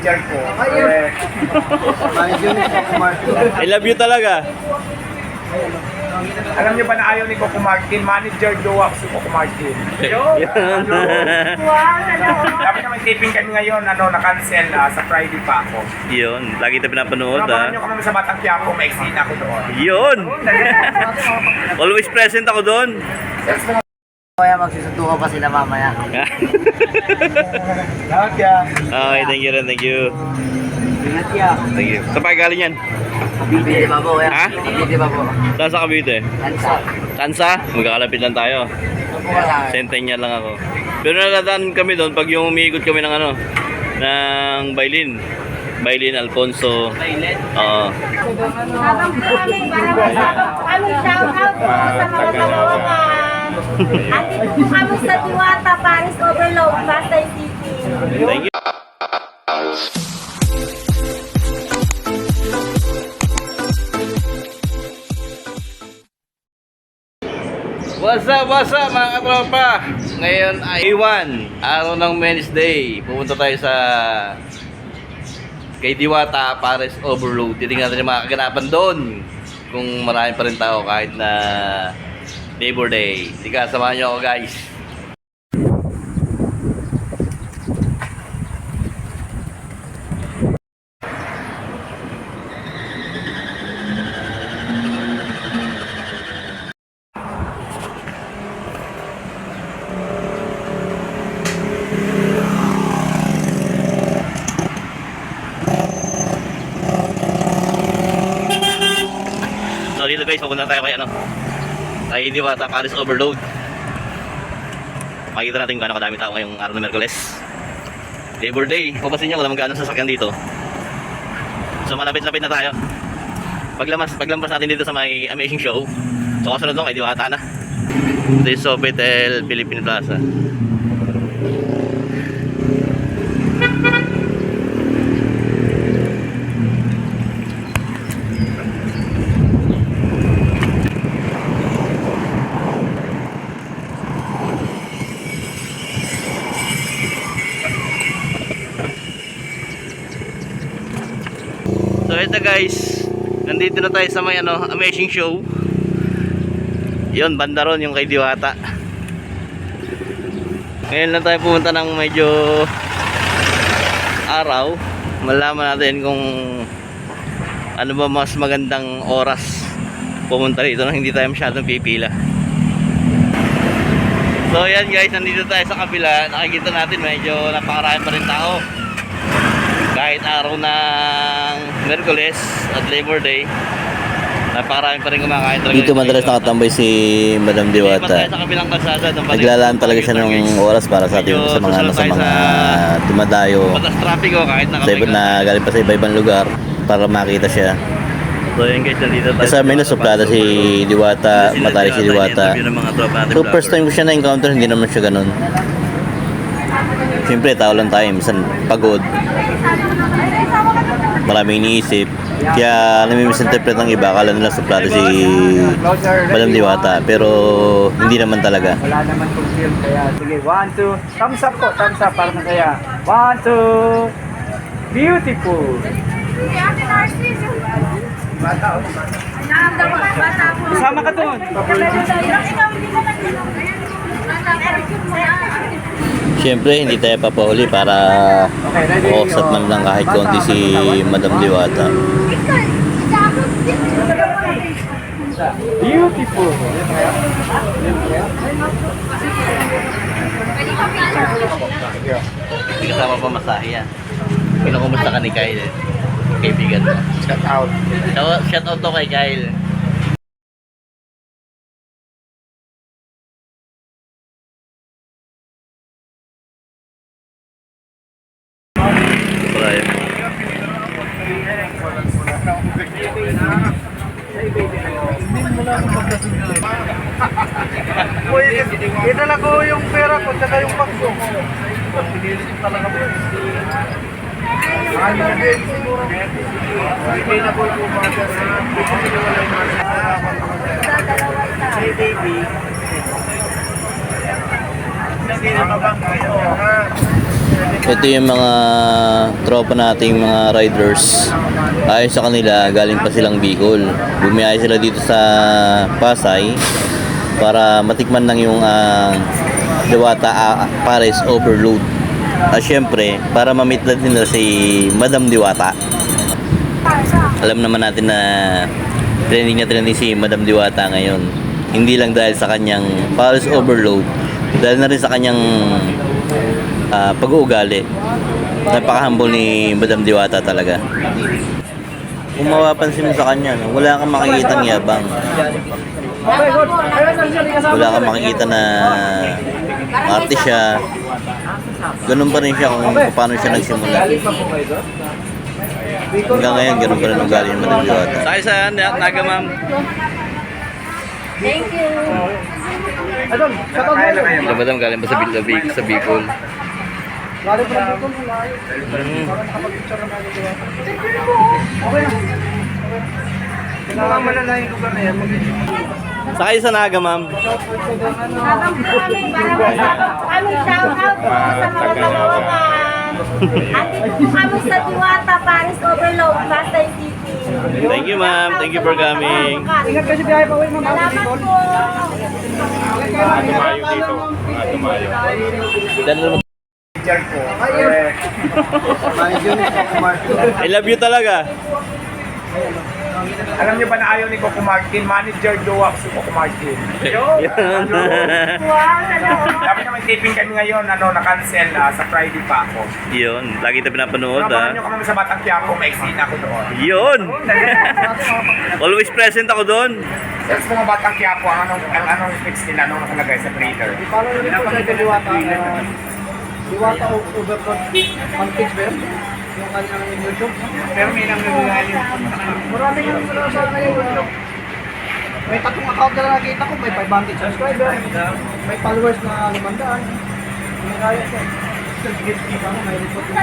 manager ko. I love you talaga. alam niyo ba na ayaw ni Coco Martin? Manager jowa ko si Coco Martin. Yun. Dapat naman taping kami ngayon, ano, na-cancel ah, sa Friday pa ako. Yun, lagi kita pinapanood Samahan ah. niyo kami sa Batang Quiapo, maiksin ako doon. Yun. Always present ako doon. Kaya magsusuntukan pa sila mamaya. Lahat yan. okay, thank you rin, thank you. Ingat ya. Thank you. Saan pa galing yan? Bibili ba po? Ha? Bibili ba po? Saan sa Cavite? Lansa. Tansa? Magkakalapit lang tayo. Ano sa? Centennial lang ako. Pero naladaan kami doon pag yung umiikot kami ng ano, ng Bailin. Bailin, Alfonso. Toilet? Oo. Habang po sa po kami sa Diwata, Paris Overload, Pasay City. Thank you. What's up, what's up mga katropa? Ngayon ay Iwan, araw ng Wednesday. Pupunta tayo sa kay Diwata Pares Overload. Titingnan natin yung mga kaganapan doon. Kung marami pa rin tao kahit na Labor Day. Sige, samahan nyo ako guys. So dito guys, pupunta tayo kay ano. Kay Diwata Paris Overload. Makikita natin kung gaano kadami tao ngayong araw ng Merkules. Labor Day. Papasin niyo wala magkano sasakyan dito. So malapit-lapit na tayo. Paglamas, paglampas natin dito sa may amazing show. So kasunod doon kay Diwata na. Ito yung Sofitel Philippine Plaza. Ito guys, nandito na tayo sa may ano, amazing show. Yun, banda ron yung kay Diwata. Ngayon lang tayo pumunta ng medyo araw. Malaman natin kung ano ba mas magandang oras pumunta rito nang hindi tayo masyadong pipila. So yan guys, nandito tayo sa kabila. Nakikita natin medyo napakarami pa rin tao kahit araw ng Merkules at Labor Day napakarami pa rin kumakain talaga Dito madalas nakatambay si Madam Diwata. sa kabilang kalsada Naglalaan talaga siya ng oras para sa atin sa mga ano, sa mga dumadayo patas traffic oh, kahit iba na galing pa sa iba-ibang lugar para makita siya. so yun guys nandito tayo Kasama na suplada si Diwata, matali si Diwata. So first time ko siya na-encounter, hindi naman siya ganun. Siyempre, tao lang tayo, minsan pagod, maraming iniisip. Kaya nami-misinterpret ng iba, akala nila suplada si Madam Diwata, pero hindi naman talaga. Wala naman kung film, kaya sige, one, two, thumbs up po, thumbs up, para masaya. One, two, beautiful. Bata, oh. Bata po. Sama ka doon. Ikaw hindi Bata po. Siyempre, hindi tayo papahuli para mausap man lang kahit konti si Madam Diwata. Beautiful. Hindi kasama pa masahe yan kinukumusta ka ni Kyle kaibigan mo Shout out. shout out to kay Kyle Tayo. Uy, itala ko yung pera ko, tsaka yung box ko. Talaga po. Ano na din? Hindi na po po mga sir. Hindi ko wala yung mga Hey baby. Na? Ito yung mga tropa nating mga riders. Ayon sa kanila, galing pa silang Bicol. Bumiyahe sila dito sa Pasay para matikman lang yung ah, Diwata ah, Paris Overload. At syempre, para mamit na din si Madam Diwata. Alam naman natin na trending na trending si Madam Diwata ngayon. Hindi lang dahil sa kanyang Paris Overload, dahil na rin sa kanyang ah, pag-uugali. Napaka-humble ni Madam Diwata talaga. Kung mapapansin mo sa kanya, wala kang makikita yabang. Wala kang makikita na arte siya. Ganun pa rin siya kung paano siya nagsimula. Hanggang ngayon, ganun pa rin ang ugali ni Madam Diwata. Sakay sa Naga ma'am. Thank you. Na kayo. Sila madam galing pa sa, Bil- sa, Bic- sa Bicol. Galing pa lang dito, malayo. Mm. Nakapag-picture na diba? Okay na. Kailangan na yung lugar na yan. Sakay sa Naga ma'am. Sabang po kami, maraming sabang po kami. Shout out po sa mga taga-wakan. Andito po kami sa Diwata, Paris Overload, Pasay City. Thank you, ma'am. Thank you for coming. Ingat kasi biyahe pa uwi, ma'am. Salamat po. Ko. Eh, Manager ni Coco Martin. I love you talaga. Alam niyo ba na ayaw ni Coco Martin? Manager Jowa si Coco Martin. Yun. Wow, hello. Dapat naman taping kami ngayon, ano, na-cancel ah, sa Friday pa ako. Yun. Lagi tayo pinapanood Nabangan ah. niyo kami sa Batang Quiapo, maiksin ako doon. Yun. Always present ako doon. Sa mga Batang Quiapo, ang anong, ang anong fix nila, anong nakalagay sa trailer. Rin po sa Diwata. Diwata o- Overload. Fan-page ba yun? Yung kanyang YouTube. Pero may nang nagagaling. Marami nga naman sa ngayon. ano. May tatlong account na nakita ko. May 500 subscribers. May followers na 500. May kaya ko. May report yung